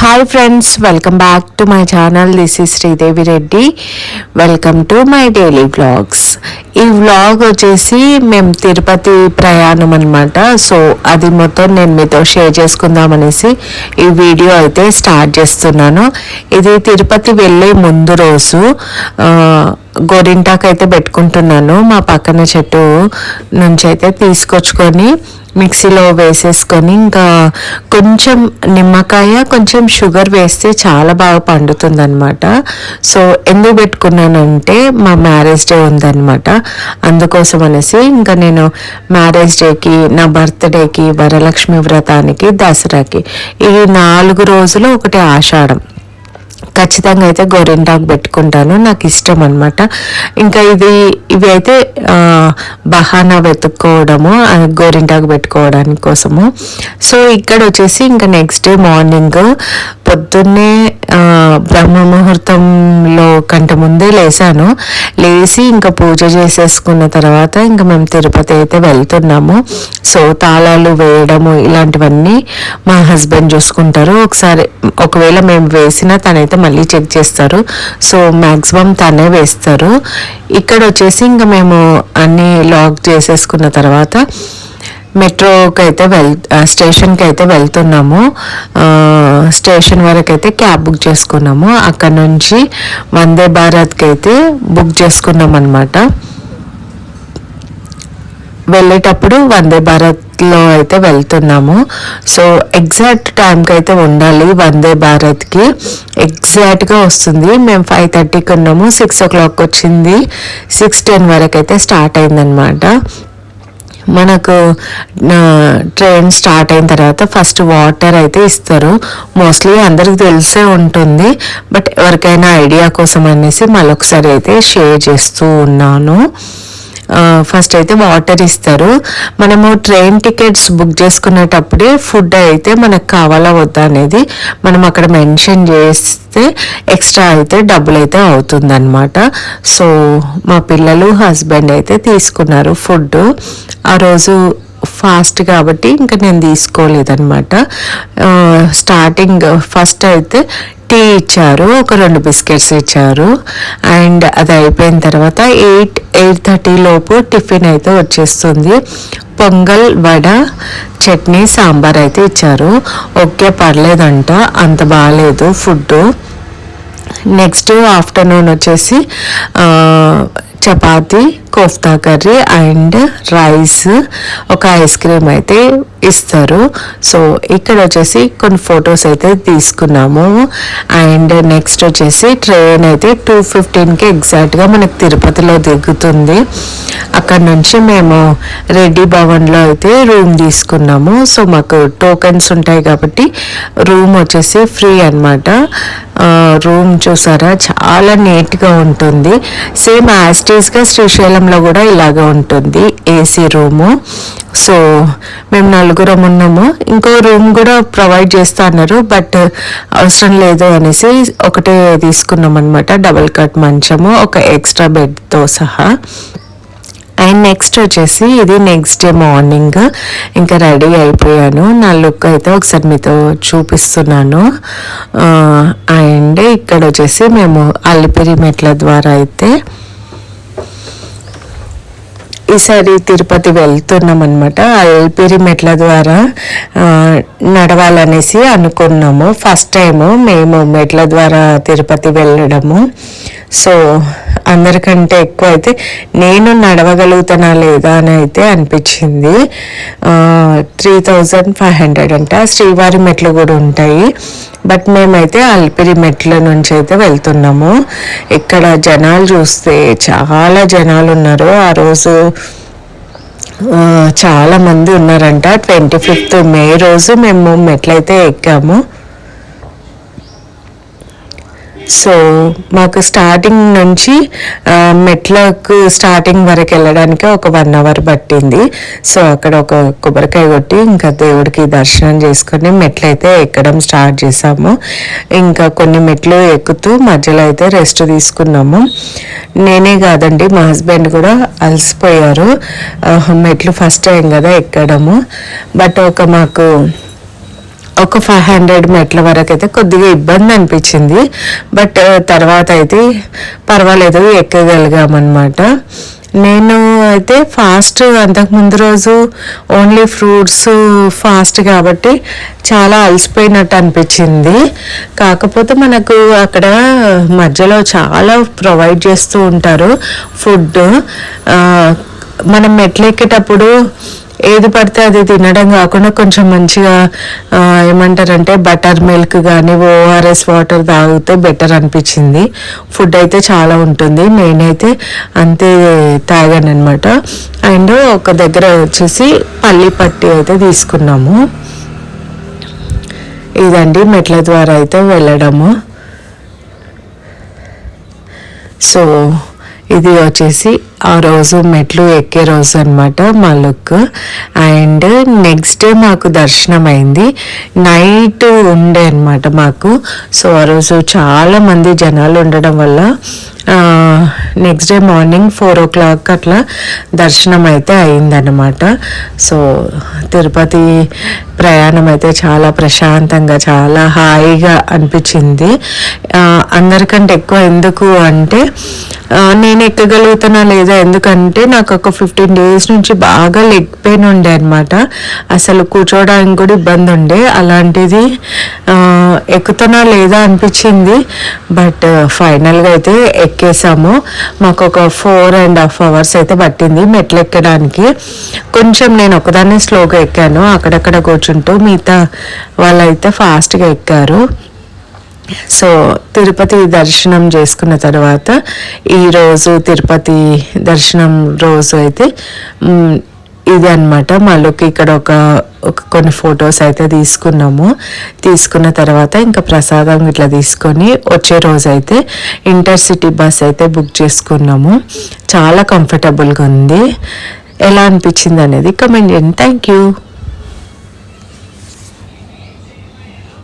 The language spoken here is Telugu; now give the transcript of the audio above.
Hi friends welcome back to my channel this is Sridevi Reddy welcome to my daily vlogs ఈ వ్లాగ్ వచ్చేసి మేము తిరుపతి ప్రయాణం అనమాట సో అది మొత్తం నేను మీతో షేర్ చేసుకుందాం అనేసి ఈ వీడియో అయితే స్టార్ట్ చేస్తున్నాను. ఇది తిరుపతి వెళ్ళే ముందు రోజు గోరింటాకు అయితే పెట్టుకుంటున్నాను. మా పక్కన చెట్టు నుంచి అయితే తీసుకొచ్చుకొని మిక్సీలో వేసేసుకొని ఇంకా కొంచెం నిమ్మకాయ కొంచెం షుగర్ వేస్తే చాలా బాగా పండుతుంది అనమాట సో ఎందుకు పెట్టుకున్నానంటే మా మ్యారేజ్ డే ఉందన్నమాట. అందుకోసం అనేసి ఇంకా నేను మ్యారేజ్ డేకి నా బర్త్డేకి వరలక్ష్మి వ్రతానికి దసరాకి ఈ నాలుగు రోజులు ఒకటి ఆషాఢం. ఖచ్చితంగా అయితే గోరింటాకు పెట్టుకుంటాను. నాకు ఇష్టం అనమాట ఇంకా ఇది ఇవి అయితే బహానా వెతుక్కోవడము గోరింటాకు పెట్టుకోవడానికి కోసము సో ఇక్కడ వచ్చేసి ఇంకా నెక్స్ట్ డే మార్నింగ్ పొద్దున్నే బ్రహ్మ ముహూర్తంలో కంటే ముందే లేసాను. లేచి ఇంకా పూజ చేసేసుకున్న తర్వాత ఇంకా మేము తిరుపతి అయితే వెళ్తున్నాము. సో తాళాలు వేయడము ఇలాంటివన్నీ మా హస్బెండ్ చూసుకుంటారు. ఒకసారి ఒకవేళ మేము వేసినా తనైతే మళ్ళీ చెక్ చేస్తారు. సో మ్యాక్సిమం తనే వేస్తారు. ఇక్కడ వచ్చేసి ఇంకా మేము అన్నీ లాక్ చేసేసుకున్న తర్వాత మెట్రోకి అయితే వెల్ స్టేషన్కి అయితే వెళ్తున్నాము స్టేషన్ వరకు అయితే క్యాబ్ బుక్ చేసుకున్నాము. అక్కడ నుంచి వందే భారత్కి అయితే బుక్ చేసుకున్నాం అనమాట వెళ్ళేటప్పుడు వందే భారత్లో అయితే వెళ్తున్నాము. సో ఎగ్జాక్ట్ టైంకి అయితే ఉండాలి వందే భారత్కి. ఎగ్జాక్ట్గా వస్తుంది. మేము ఫైవ్ థర్టీకి ఉన్నాము. సిక్స్ ఓ క్లాక్ వచ్చింది. సిక్స్ టెన్ వరకు అయితే స్టార్ట్ అయిందనమాట మనకు ట్రైన్ స్టార్ట్ అయిన తర్వాత ఫస్ట్ వాటర్ అయితే ఇస్తారు. మోస్ట్లీ అందరికి తెలిసే ఉంటుంది. బట్ ఎవరికైనా ఐడియా కోసం అనేసి మళ్ళొకసారి అయితే షేర్ చేస్తూ ఉన్నాను. ఫస్ట్ అయితే వాటర్ ఇస్తారు. మనము ట్రైన్ టికెట్స్ బుక్ చేసుకునేటప్పుడే ఫుడ్ అయితే మనకు కావాలా వద్దా అనేది మనం అక్కడ మెన్షన్ చేస్తే ఎక్స్ట్రా అయితే డబ్బులు అయితే అవుతుందన్నమాట. సో మా పిల్లలు హస్బెండ్ అయితే తీసుకున్నారు ఫుడ్ ఆ రోజు ఫాస్ట్ కాబట్టి ఇంకా నేను తీసుకోలేదన్నమాట. స్టార్టింగ్ ఫస్ట్ అయితే టీ ఇచ్చారు ఒక రెండు బిస్కెట్స్ ఇచ్చారు. అండ్ అది అయిపోయిన తర్వాత ఎయిట్ ఎయిట్ థర్టీ లోపు టిఫిన్ అయితే వచ్చేస్తుంది. పొంగల్ వడ చట్నీ సాంబార్ అయితే ఇచ్చారు. ఓకే పర్లేదంట అంత బాగాలేదు ఫుడ్ నెక్స్ట్ ఆఫ్టర్నూన్ వచ్చేసి chapati chapati kofta curry and rice ఒక ఐస్ క్రీమ్ అయితే ఇస్తారు. సో ఇక్కడ వచ్చేసి కొన్ని ఫొటోస్ అయితే తీసుకున్నాము. అండ్ నెక్స్ట్ వచ్చేసి ట్రైన్ అయితే టూ ఫిఫ్టీన్కి ఎగ్జాక్ట్గా మనకు తిరుపతిలో దిగుతుంది. అక్కడ నుంచి మేము రెడ్డి భవన్లో అయితే రూమ్ తీసుకున్నాము. సో మాకు టోకెన్స్ ఉంటాయి కాబట్టి రూమ్ వచ్చేసి ఫ్రీ అనమాట రూమ్ చూసారా? చాలా నీట్గా ఉంటుంది. సేమ్ యాస్టీస్గా శ్రీశైలంలో కూడా ఇలాగే ఉంటుంది ఏసీ రూము. సో మేము నలుగురం ఉన్నాము. ఇంకో రూమ్ కూడా ప్రొవైడ్ చేస్తా అన్నారు బట్ అవసరం లేదు అనేసి ఒకటే తీసుకున్నాం అనమాట డబుల్ కట్ మంచము ఒక ఎక్స్ట్రా బెడ్తో సహా. అండ్ నెక్స్ట్ వచ్చేసి ఇది నెక్స్ట్ డే మార్నింగ్. ఇంకా రెడీ అయిపోయాను. నా లుక్ అయితే ఒకసారి మీతో చూపిస్తున్నాను. అండ్ ఇక్కడ వచ్చేసి మేము అల్లిపిరి మెట్ల ద్వారా అయితే ఈసారి తిరుపతి వెళ్తున్నాం అనమాట అల్పిరి మెట్ల ద్వారా నడవాలనేసి అనుకున్నాము. ఫస్ట్ టైము మేము మెట్ల ద్వారా తిరుపతి వెళ్ళడము. సో అందరికంటే ఎక్కువ అయితే నేను నడవగలుగుతానా లేదా అని అయితే అనిపించింది. త్రీ థౌజండ్ ఫైవ్ హండ్రెడ్ అంట శ్రీవారి మెట్లు కూడా ఉంటాయి. బట్ మేమైతే అల్పిరి మెట్ల నుంచి అయితే వెళ్తున్నాము. ఇక్కడ జనాలు చూస్తే చాలా జనాలు ఉన్నారు. ఆ రోజు చాలా మంది ఉన్నారంట. ట్వంటీ ఫిఫ్త్ మే రోజు మేము మెట్లయితే ఎక్కాము. సో మాకు స్టార్టింగ్ నుంచి మెట్లకు స్టార్టింగ్ వరకు వెళ్ళడానికి ఒక వన్ అవర్ పట్టింది. సో అక్కడ ఒక కొబ్బరికాయ కొట్టి ఇంకా దేవుడికి దర్శనం చేసుకొని మెట్లు అయితే ఎక్కడం స్టార్ట్ చేసాము. ఇంకా కొన్ని మెట్లు ఎక్కుతూ మధ్యలో అయితే రెస్ట్ తీసుకున్నాము. నేనే కాదండి మా హస్బెండ్ కూడా అలసిపోయారు. మెట్లు ఫస్ట్ టైం కదా ఎక్కడము. బట్ ఒక మాకు ఒక ఫైవ్ హండ్రెడ్ మెట్ల వరకు అయితే కొద్దిగా ఇబ్బంది అనిపించింది. బట్ uh, తర్వాత అయితే పర్వాలేదు ఎక్కగలిగామన్నమాట. నేను అయితే ఫాస్ట్ అంతకుముందు రోజు ఓన్లీ ఫ్రూట్స్ ఫాస్ట్ కాబట్టి చాలా అలసిపోయినట్టు అనిపించింది. కాకపోతే మనకు అక్కడ మధ్యలో చాలా ప్రొవైడ్ చేస్తూ ఉంటారు. ఫుడ్ uh, మనం మెట్లెక్కేటప్పుడు ఏది పడితే అది తినడం కాకుండా కొంచెం మంచిగా ఏమంటారంటే బటర్ మిల్క్ కానీ ఓఆర్ఎస్ వాటర్ తాగితే బెటర్ అనిపించింది. ఫుడ్ అయితే చాలా ఉంటుంది. నేనైతే అంతే తాగాను అనమాట అండ్ ఒక దగ్గర వచ్చేసి పల్లి పట్టి అయితే తీసుకున్నాము. ఇదండి మెట్ల ద్వారా అయితే వెళ్ళడము. సో ఇది వచ్చేసి ఆ రోజు మెట్లు ఎక్కే రోజు అనమాట మా లుక్. అండ్ నెక్స్ట్ డే మాకు దర్శనం అయింది నైట్ ఉండే అనమాట మాకు. సో ఆ రోజు చాలామంది జనాలు ఉండడం వల్ల next day morning four o'clock అట్లా దర్శనం అయితే అయిందనమాట సో తిరుపతి ప్రయాణం అయితే చాలా ప్రశాంతంగా చాలా హాయిగా అనిపించింది. అందరికంటే ఎక్కువ ఎందుకు అంటే నేను ఎక్కగలుగుతున్నా లేదా ఎందుకంటే నాకు ఒక ఫిఫ్టీన్ డేస్ నుంచి బాగా లెగ్ పెయిన్ ఉండే అనమాట అసలు కూర్చోవడానికి కూడా ఇబ్బంది ఉండే. అలాంటిది ఎక్కుతున్నా లేదా అనిపించింది. బట్ ఫైనల్గా అయితే ఎక్కేసాము. మాకు ఒక ఫోర్ అండ్ హాఫ్ అవర్స్ అయితే పట్టింది మెట్లు ఎక్కడానికి. కొంచెం నేను ఒకదాన్నే స్లోగా ఎక్కాను. అక్కడక్కడ కూర్చుంటూ మిగతా వాళ్ళైతే ఫాస్ట్గా ఎక్కారు. సో తిరుపతి దర్శనం చేసుకున్న తర్వాత ఈరోజు తిరుపతి దర్శనం రోజు అయితే ఇది అనమాట మళ్ళీ ఇక్కడ ఒక ఒక కొన్ని ఫొటోస్ అయితే తీసుకున్నాము. తీసుకున్న తర్వాత ఇంకా ప్రసాదం ఇట్లా తీసుకొని వచ్చే రోజు అయితే ఇంటర్సిటీ బస్ అయితే బుక్ చేసుకున్నాము. చాలా కంఫర్టబుల్గా ఉంది. ఎలా అనిపించింది అనేది కమెంట్ చేయండి. Thank you